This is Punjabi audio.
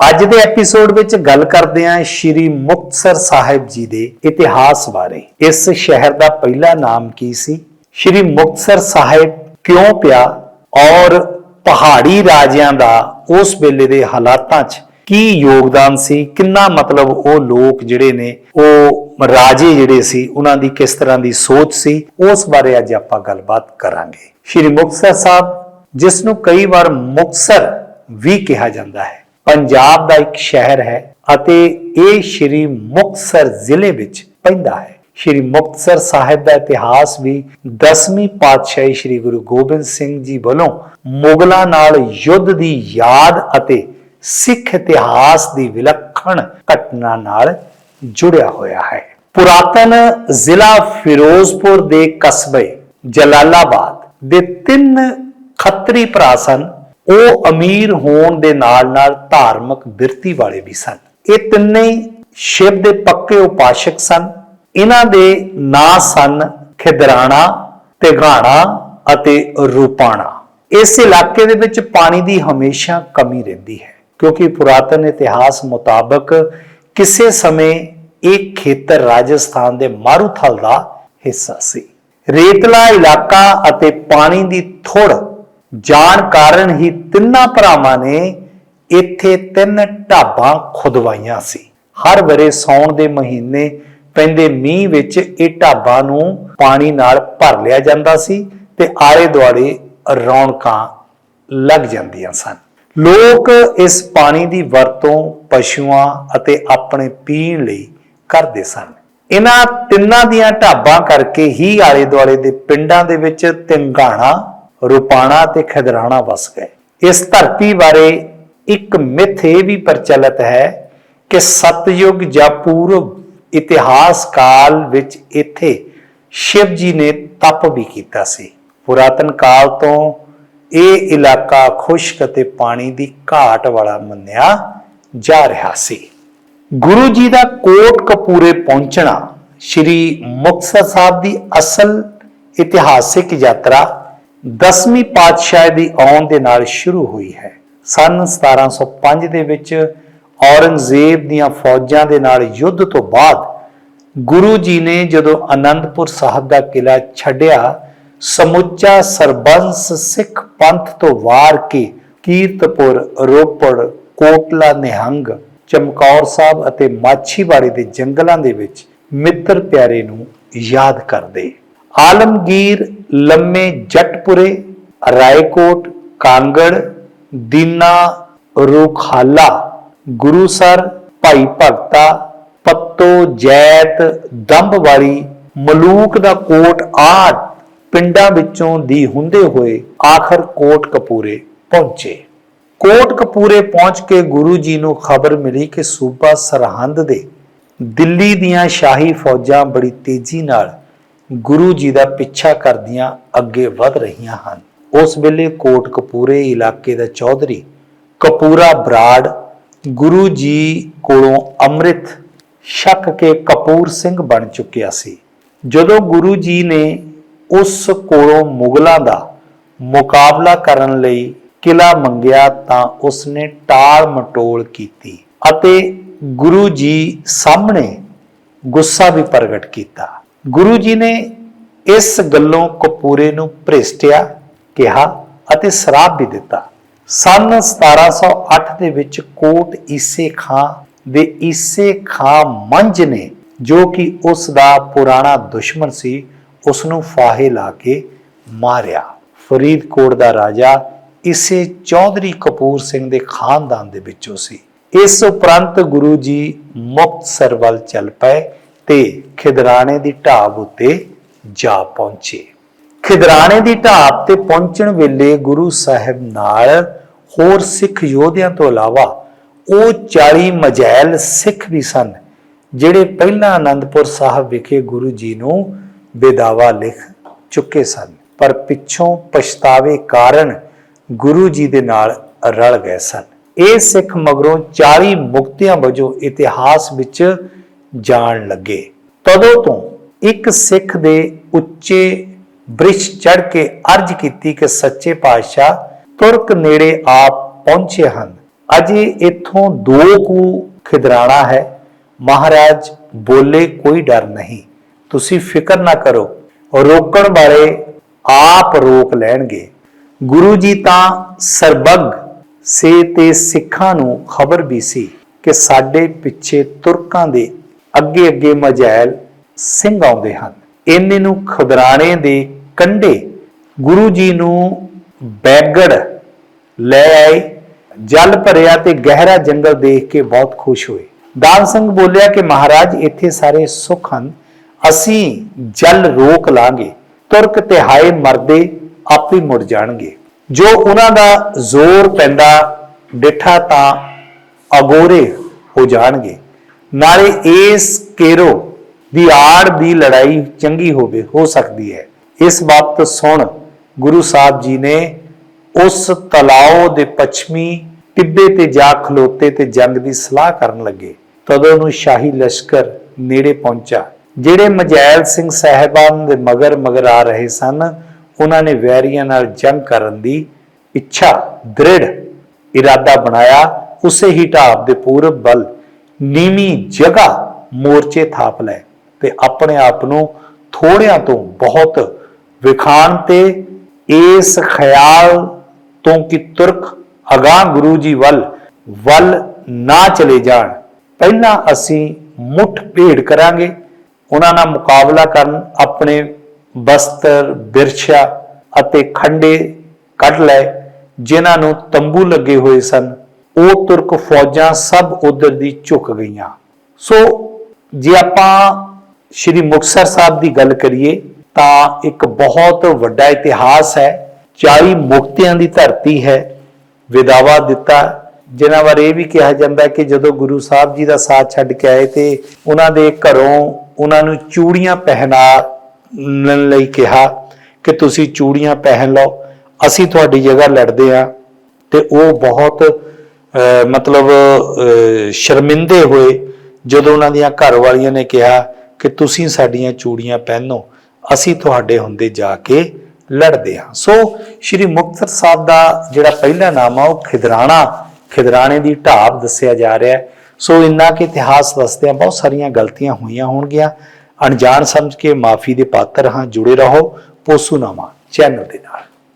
ਅੱਜ ਦੇ ਐਪੀਸੋਡ ਵਿੱਚ ਗੱਲ ਕਰਦੇ ਹਾਂ ਸ਼੍ਰੀ ਮੁਕਤਸਰ ਸਾਹਿਬ ਜੀ ਦੇ ਇਤਿਹਾਸ ਬਾਰੇ। ਇਸ ਸ਼ਹਿਰ ਦਾ ਪਹਿਲਾ ਨਾਮ ਕੀ ਸੀ? ਸ਼੍ਰੀ ਮੁਕਤਸਰ ਸਾਹਿਬ ਕਿਉਂ ਪਿਆ? ਔਰ ਪਹਾੜੀ ਰਾਜਿਆਂ ਦਾ ਉਸ ਵੇਲੇ ਦੇ ਹਾਲਾਤਾਂ 'ਚ ਕੀ ਯੋਗਦਾਨ ਸੀ? ਕਿੰਨਾ ਮਤਲਬ ਉਹ ਲੋਕ ਜਿਹੜੇ ਨੇ, ਉਹ ਰਾਜੇ ਜਿਹੜੇ ਸੀ, ਉਹਨਾਂ ਦੀ ਕਿਸ ਤਰ੍ਹਾਂ ਦੀ ਸੋਚ ਸੀ? ਉਸ ਬਾਰੇ ਅੱਜ ਆਪਾਂ ਗੱਲਬਾਤ ਕਰਾਂਗੇ। ਸ਼੍ਰੀ ਮੁਕਤਸਰ ਸਾਹਿਬ ਜਿਸ ਨੂੰ ਕਈ ਵਾਰ ਮੁਕਤਸਰ ਵੀ ਕਿਹਾ ਜਾਂਦਾ ਹੈ। ਪੰਜਾਬ ਦਾ ਇੱਕ ਸ਼ਹਿਰ ਹੈ ਅਤੇ ਇਹ ਸ਼੍ਰੀ ਮੁਕਤਸਰ ਜ਼ਿਲ੍ਹੇ ਵਿੱਚ ਪੈਂਦਾ ਹੈ। ਸ਼੍ਰੀ ਮੁਕਤਸਰ ਸਾਹਿਬ ਦਾ ਇਤਿਹਾਸ ਵੀ 10ਵੀਂ ਪਾਤਸ਼ਾਹੀ ਸ਼੍ਰੀ ਗੁਰੂ ਗੋਬਿੰਦ ਸਿੰਘ ਜੀ ਵੱਲੋਂ ਮੁਗਲਾਂ ਨਾਲ ਯੁੱਧ ਦੀ ਯਾਦ ਅਤੇ ਸਿੱਖ ਇਤਿਹਾਸ ਦੀ ਵਿਲੱਖਣ ਘਟਨਾ ਨਾਲ ਜੁੜਿਆ ਹੋਇਆ ਹੈ। ਪੁਰਾਤਨ ਜ਼ਿਲ੍ਹਾ ਫਿਰੋਜ਼ਪੁਰ ਦੇ ਕਸਬੇ ਜਲਾਲਾਬਾਦ ਦੇ ਤਿੰਨ ਖੱਤਰੀ ਭਰਾ ਸਨ। ਉਹ ਅਮੀਰ ਹੋਣ ਦੇ ਨਾਲ-ਨਾਲ ਧਾਰਮਿਕ ਬਿਰਤੀ ਵਾਲੇ ਵੀ ਸਨ। ਇਹ ਤਿੰਨੇ ਸ਼ਿਵ ਦੇ ਪੱਕੇ ਉਪਾਸ਼ਕ ਸਨ। ਇਹਨਾਂ ਦੇ ਨਾਂ ਸਨ ਖਿਦਰਾਣਾ, ਤਿਗਾਣਾ ਅਤੇ ਰੂਪਾਣਾ। ਇਸ ਇਲਾਕੇ ਦੇ ਵਿੱਚ ਪਾਣੀ ਦੀ ਹਮੇਸ਼ਾ ਕਮੀ ਰਹਿੰਦੀ ਹੈ ਕਿਉਂਕਿ ਪੁਰਾਤਨ ਇਤਿਹਾਸ ਮੁਤਾਬਕ ਕਿਸੇ ਸਮੇਂ ਇਹ ਖੇਤਰ ਰਾਜਸਥਾਨ ਦੇ ਮਾਰੂਥਲ ਦਾ ਹਿੱਸਾ ਸੀ। ਰੇਤਲਾ ਇਲਾਕਾ ਅਤੇ ਪਾਣੀ ਦੀ ਥੁੜ ਜਾਣ ਕਾਰਨ ਹੀ ਤਿੰਨਾਂ ਭਰਾਵਾਂ ਨੇ ਇੱਥੇ ਤਿੰਨ ਢਾਬਾਂ ਖੁਦਵਾਈਆਂ ਸੀ। ਹਰ ਵਰੇ ਸੌਣ ਦੇ ਮਹੀਨੇ ਪੈਂਦੇ ਮੀਂਹ ਵਿੱਚ ਇਹ ਢਾਬਾਂ ਨੂੰ ਪਾਣੀ ਨਾਲ ਭਰ ਲਿਆ ਜਾਂਦਾ ਸੀ ਤੇ ਆਲੇ ਦੁਆਲੇ ਰੌਣਕਾਂ ਲੱਗ ਜਾਂਦੀਆਂ ਸਨ। ਲੋਕ ਇਸ ਪਾਣੀ ਦੀ ਵਰਤੋਂ ਪਸ਼ੂਆਂ ਅਤੇ ਆਪਣੇ ਪੀਣ ਲਈ ਕਰਦੇ ਸਨ। ਇਹਨਾਂ ਤਿੰਨਾਂ ਦੀਆਂ ਢਾਬਾਂ ਕਰਕੇ ਹੀ ਆਲੇ ਦੁਆਲੇ ਦੇ ਪਿੰਡਾਂ ਦੇ ਵਿੱਚ ਤਿੰਗਾਣਾ ਰੁਪਾਣਾ ਤੇ ਖਦਰਾਣਾ ਵਸ ਗਏ। ਇਸ ਧਰਤੀ ਬਾਰੇ ਇੱਕ ਮਿੱਥ ਇਹ ਵੀ ਪ੍ਰਚਲਿਤ ਹੈ ਕਿ ਸਤਯੁਗ ਜਾਂ ਪੂਰਵ ਇਤਿਹਾਸ ਕਾਲ ਵਿੱਚ ਇੱਥੇ ਸ਼ਿਵ ਜੀ ਨੇ ਤਪ ਵੀ ਕੀਤਾ ਸੀ। ਪੁਰਾਤਨ ਕਾਲ ਤੋਂ ਇਹ ਇਲਾਕਾ ਖੁਸ਼ਕ ਅਤੇ ਪਾਣੀ ਦੀ ਘਾਟ ਵਾਲਾ ਮੰਨਿਆ ਜਾ ਰਿਹਾ ਸੀ। ਗੁਰੂ ਜੀ ਦਾ ਕੋਟ ਕਪੂਰੇ ਪਹੁੰਚਣਾ, ਸ਼੍ਰੀ ਮੁਕਤਸਰ ਸਾਹਿਬ ਦੀ ਅਸਲ ਇਤਿਹਾਸਿਕ ਯਾਤਰਾ 10ਵੀਂ ਪਾਤਸ਼ਾਹ ਦੀ ਆਉਣ ਦੇ ਨਾਲ ਸ਼ੁਰੂ ਹੋਈ ਹੈ। ਸਨ 1705 ਦੇ ਵਿੱਚ ਔਰੰਗਜ਼ੇਬ ਦੀਆਂ ਫੌਜਾਂ ਦੇ ਨਾਲ ਯੁੱਧ ਤੋਂ ਬਾਅਦ ਗੁਰੂ ਜੀ ਨੇ ਜਦੋਂ ਆਨੰਦਪੁਰ ਸਾਹਿਬ ਦਾ ਕਿਲਾ ਛੱਡਿਆ, ਸਮੁੱਚਾ ਸਰਬੰਸ ਸਿੱਖ ਪੰਥ ਤੋਂ ਵਾਰ ਕੇ ਕੀਰਤਪੁਰ, ਰੋਪੜ, ਕੋਟਲਾ, ਨਿਹੰਗ, ਚਮਕੌਰ ਸਾਹਿਬ ਅਤੇ ਮਾਛੀਵਾੜੇ ਦੇ ਜੰਗਲਾਂ ਦੇ ਵਿੱਚ ਮਿੱਤਰ ਪਿਆਰੇ ਨੂੰ ਯਾਦ ਕਰਦੇ। ਆਲਮਗੀਰ ਲੰਮੇ ਜਟਪੁਰੇ, ਰਾਏਕੋਟ, ਕਾਂਗੜ, ਦੀਨਾ, ਰੂਖਾਲਾ, ਗੁਰੂਸਰ, ਭਾਈ ਭਗਤਾ, ਪੱਤੋ, ਜੈਤ, ਦੰਬਵਾਲੀ, ਮਲੂਕ ਦਾ ਕੋਟ ਆੜ ਪਿੰਡਾਂ ਵਿੱਚੋਂ ਦੀ ਹੁੰਦੇ ਹੋਏ ਆਖਰ ਕੋਟ ਕਪੂਰੇ ਪਹੁੰਚੇ। ਕੋਟ ਕਪੂਰੇ ਪਹੁੰਚ ਕੇ ਗੁਰੂ ਜੀ ਨੂੰ ਖਬਰ ਮਿਲੀ ਕਿ ਸੂਬਾ ਸਰਹੰਦ ਦੇ ਦਿੱਲੀ ਦੀਆਂ ਸ਼ਾਹੀ ਫੌਜਾਂ ਬੜੀ ਤੇਜ਼ੀ ਨਾਲ ਗੁਰੂ ਜੀ ਦਾ ਪਿੱਛਾ ਕਰਦੀਆਂ ਅੱਗੇ ਵਧ ਰਹੀਆਂ ਹਨ। ਉਸ ਵੇਲੇ ਕੋਟ ਕਪੂਰੇ ਇਲਾਕੇ ਦਾ ਚੌਧਰੀ ਕਪੂਰਾ ਬਰਾੜ ਗੁਰੂ ਜੀ ਕੋਲੋਂ ਅੰਮ੍ਰਿਤ ਛਕ ਕੇ ਕਪੂਰ ਸਿੰਘ ਬਣ ਚੁੱਕਿਆ ਸੀ। ਜਦੋਂ ਗੁਰੂ ਜੀ ਨੇ ਉਸ ਕੋਲੋਂ ਮੁਗਲਾਂ ਦਾ ਮੁਕਾਬਲਾ ਕਰਨ ਲਈ ਕਿਲਾ ਮੰਗਿਆ ਤਾਂ ਉਸਨੇ ਟਾਲ ਮਟੋਲ ਕੀਤੀ ਅਤੇ ਗੁਰੂ ਜੀ ਸਾਹਮਣੇ ਗੁੱਸਾ ਵੀ ਪ੍ਰਗਟ ਕੀਤਾ। ਗੁਰੂ ਜੀ ਨੇ ਇਸ ਗੱਲੋਂ ਕਪੂਰੇ ਨੂੰ ਭ੍ਰਿਸ਼ਟਿਆ ਕਿਹਾ ਅਤੇ ਸ਼ਰਾਪ ਵੀ ਦਿੱਤਾ। ਸਨ 1708 ਦੇ ਵਿੱਚ ਕੋਟ ਈਸੇ ਖਾਂ ਦੇ ਈਸੇ ਖਾਂ ਮੰਝ ਨੇ ਜੋ ਕਿ ਉਸ ਦਾ ਪੁਰਾਣਾ ਦੁਸ਼ਮਣ ਸੀ, ਉਸ ਨੂੰ ਫਾਹੇ ਲਾ ਕੇ ਮਾਰਿਆ। ਫਰੀਦਕੋਟ ਦਾ ਰਾਜਾ ਇਸੇ ਚੌਧਰੀ ਕਪੂਰ ਸਿੰਘ ਦੇ ਖਾਨਦਾਨ ਦੇ ਵਿੱਚੋਂ ਸੀ। ਇਸ ਉਪਰੰਤ ਗੁਰੂ ਜੀ ਮੁਕਤਸਰ ਵੱਲ ਚੱਲ ਪਏ। ਤੇ ਖਿਦਰਾਣੇ ਦੀ ਢਾਬ ਉੱਤੇ ਜਾ ਪਹੁੰਚੇ। ਖਿਦਰਾਣੇ ਦੀ ਢਾਬ ਤੇ ਪਹੁੰਚਣ ਵੇਲੇ ਗੁਰੂ ਸਾਹਿਬ ਨਾਲ ਹੋਰ ਸਿੱਖ ਯੋਧਿਆਂ ਤੋਂ ਇਲਾਵਾ ਉਹ 40 ਮਜੈਲ ਸਿੱਖ ਵੀ ਸਨ, ਜਿਹੜੇ ਪਹਿਲਾਂ ਆਨੰਦਪੁਰ ਸਾਹਿਬ ਵਿਖੇ ਗੁਰੂ ਜੀ ਨੂੰ ਬੇਦਾਵਾ ਲਿਖ ਚੁੱਕੇ ਸਨ, ਪਰ ਪਿੱਛੋਂ ਪਛਤਾਵੇ ਕਾਰਨ ਗੁਰੂ ਜੀ ਦੇ ਨਾਲ ਰਲ ਗਏ ਸਨ। ਇਹ ਸਿੱਖ ਮਗਰੋਂ 40 ਮੁਕਤਿਆਂ ਵਜੋਂ ਇਤਿਹਾਸ ਵਿੱਚ ਜਾਣ ਲੱਗੇ। ਤਦੋਂ ਤੋਂ ਇੱਕ ਸਿੱਖ ਦੇ ਉੱਚੇ ਬ੍ਰਿਸ਼ ਚੜ ਕੇ ਅਰਜ਼ ਕੀਤੀ ਕਿ ਸੱਚੇ ਪਾਤਸ਼ਾਹ ਤੁਰਕ ਨੇੜੇ ਆਪ ਪਹੁੰਚੇ ਹਨ। ਅਜੇ ਇੱਥੋਂ ਦੋ ਕੁ ਖਿਦਰਾਣਾ ਹੈ। ਮਹਾਰਾਜ ਬੋਲੇ, ਕੋਈ ਡਰ ਨਹੀਂ। ਤੁਸੀਂ ਫਿਕਰ ਨਾ ਕਰੋ। ਰੋਕਣ ਬਾਰੇ ਆਪ ਰੋਕ ਲੈਣਗੇ ਗੁਰੂ ਜੀ ਤਾਂ ਸਰਬੱਗ ਸੇ ਤੇ ਸਿੱਖਾਂ ਨੂੰ ਖਬਰ ਵੀ ਸੀ ਕਿ ਸਾਡੇ ਪਿੱਛੇ ਤੁਰਕਾਂ ਦੇ ਅੱਗੇ ਅੱਗੇ ਮਜੈਲ ਸਿੰਘ ਆਉਂਦੇ ਹਨ। ਇੰਨੇ ਨੂੰ ਖਦਰਾਣੇ ਦੇ ਕੰਢੇ ਗੁਰੂ ਜੀ ਨੂੰ ਬੈਗੜ ਲੈ ਆਏ, ਜਲ ਭਰਿਆ ਤੇ ਗਹਿਰਾ ਜੰਗਲ ਦੇਖ ਕੇ ਬਹੁਤ ਖੁਸ਼ ਹੋਏ। ਦਾਨ ਸਿੰਘ ਬੋਲਿਆ ਕਿ ਮਹਾਰਾਜ, ਇੱਥੇ ਸਾਰੇ ਸੁੱਖ ਹਨ, ਅਸੀਂ ਜਲ ਰੋਕ ਲਾਂਗੇ, ਤੁਰਕ ਤਿਹਾਏ ਮਰਦੇ ਆਪੇ ਮੁੜ ਜਾਣਗੇ। ਜੋ ਉਹਨਾਂ ਦਾ ਜ਼ੋਰ ਪੈਂਦਾ ਡਿਠਾ ਤਾਂ ਅਗੋਰੇ ਹੋ ਜਾਣਗੇ। ਨਾਲੇ ਇਸ ਕੇਰੋ ਦੀ ਆੜ ਦੀ ਲੜਾਈ ਚੰਗੀ ਹੋਵੇ, ਹੋ ਸਕਦੀ ਹੈ। ਇਸ ਬਾਬਤ ਸੁਣ ਗੁਰੂ ਸਾਹਿਬ ਜੀ ਨੇ ਉਸ ਤਲਾਓ ਦੇ ਪੱਛਮੀ ਟਿੱਬੇ ਤੇ ਜਾ ਖਲੋਤੇ ਤੇ ਜੰਗ ਦੀ ਸਲਾਹ ਕਰਨ ਲੱਗੇ। ਤਦੋਂ ਨੂੰ ਸ਼ਾਹੀ ਲਸ਼ਕਰ ਨੇੜੇ ਪਹੁੰਚਾ, ਜਿਹੜੇ ਮਜੈਲ ਸਿੰਘ ਸਾਹਿਬਾਨ ਦੇ ਮਗਰ ਮਗਰ ਆ ਰਹੇ ਸਨ, ਉਹਨਾਂ ਨੇ ਵੈਰੀਆਂ ਨਾਲ ਜੰਗ ਕਰਨ ਦੀ ਇੱਛਾ, ਦ੍ਰਿੜ ਇਰਾਦਾ ਬਣਾਇਆ। ਉਸੇ ਹੀ ਢਾਬ ਦੇ ਪੂਰਬ ਬਲ ਨੀਵੀਂ ਜਗ੍ਹਾ ਮੋਰਚੇ ਥਾਪ ਲੈ ਤੇ ਆਪਣੇ ਆਪ ਨੂੰ ਥੋੜਿਆਂ ਤੋਂ ਬਹੁਤ ਵਿਖਾਣ ਤੇ ਇਸ ਖਿਆਲ ਤੋਂ ਕਿ ਤੁਰਕ ਅਗਾਹ ਗੁਰੂ ਜੀ ਵੱਲ ਵੱਲ ਨਾ ਚਲੇ ਜਾਣ। ਪਹਿਲਾਂ ਅਸੀਂ ਮੁੱਠ ਭੇੜ ਕਰਾਂਗੇ। ਉਹਨਾਂ ਨਾਲ ਮੁਕਾਬਲਾ ਕਰਨ ਆਪਣੇ ਬਸਤਰ ਬਿਰਛਾ ਅਤੇ ਖੰਡੇ ਕੱਢ ਲਏ, ਜਿਨ੍ਹਾਂ ਨੂੰ ਤੰਬੂ ਲੱਗੇ ਹੋਏ ਸਨ। ਉਹ ਤੁਰਕ ਫੌਜਾਂ ਸਭ ਉਧਰ ਦੀ ਝੁਕ ਗਈਆਂ। ਸੋ, ਜੇ ਆਪਾਂ ਸ਼੍ਰੀ ਮੁਕਤਸਰ ਸਾਹਿਬ ਦੀ ਗੱਲ ਕਰੀਏ, ਤਾਂ ਇੱਕ ਬਹੁਤ ਵੱਡਾ ਇਤਿਹਾਸ ਹੈ। 40 ਮੁਕਤਿਆਂ ਦੀ ਧਰਤੀ ਹੈ, ਵਿਦਾਵਾ ਦਿੱਤਾ। ਜਿਨ੍ਹਾਂ ਬਾਰੇ ਇਹ ਵੀ ਕਿਹਾ ਜਾਂਦਾ ਕਿ ਜਦੋਂ ਗੁਰੂ ਸਾਹਿਬ ਜੀ ਦਾ ਸਾਥ ਛੱਡ ਕੇ ਆਏ ਤੇ ਉਹਨਾਂ ਦੇ ਘਰੋਂ ਉਹਨਾਂ ਨੂੰ ਚੂੜੀਆਂ ਪਹਿਨਾਉਣ ਲਈ ਕਿਹਾ ਕਿ ਤੁਸੀਂ ਚੂੜੀਆਂ ਪਹਿਨ ਲਓ, ਅਸੀਂ ਤੁਹਾਡੀ ਜਗ੍ਹਾ ਲੜਦੇ ਆ ਤੇ ਉਹ ਬਹੁਤ ਮਤਲਬ ਸ਼ਰਮਿੰਦੇ ਹੋਏ ਜਦੋਂ ਉਹਨਾਂ ਦੀਆਂ ਘਰ ਵਾਲੀਆਂ ਨੇ ਕਿਹਾ ਕਿ ਤੁਸੀਂ ਸਾਡੀਆਂ ਚੂੜੀਆਂ ਪਹਿਨੋ, ਅਸੀਂ ਤੁਹਾਡੇ ਹੁੰਦੇ ਜਾ ਕੇ ਲੜਦੇ ਹਾਂ। ਸੋ ਸ਼੍ਰੀ ਮੁਕਤਸਰ ਸਾਹਿਬ ਦਾ ਜਿਹੜਾ ਪਹਿਲਾ ਨਾਮ ਆ, ਉਹ ਖਿਦਰਾਣਾ, ਖਿਦਰਾਣੇ ਦੀ ਢਾਬ ਦੱਸਿਆ ਜਾ ਰਿਹਾ ਹੈ। ਸੋ ਇੰਨਾ ਕਿ ਇਤਿਹਾਸ ਦੱਸਦੇ ਆ ਬਹੁਤ ਸਾਰੀਆਂ ਗਲਤੀਆਂ ਹੋਈਆਂ ਹੋਣਗੀਆਂ। ਅਣਜਾਣ ਸਮਝ ਕੇ ਮਾਫੀ ਦੇ ਪਾਤਰ ਹਾਂ, ਜੁੜੇ ਰਹੋ। ਪੋਸੂਨਾਮਾ ਚੈਨਲ ਦੇ ਨਾਲ।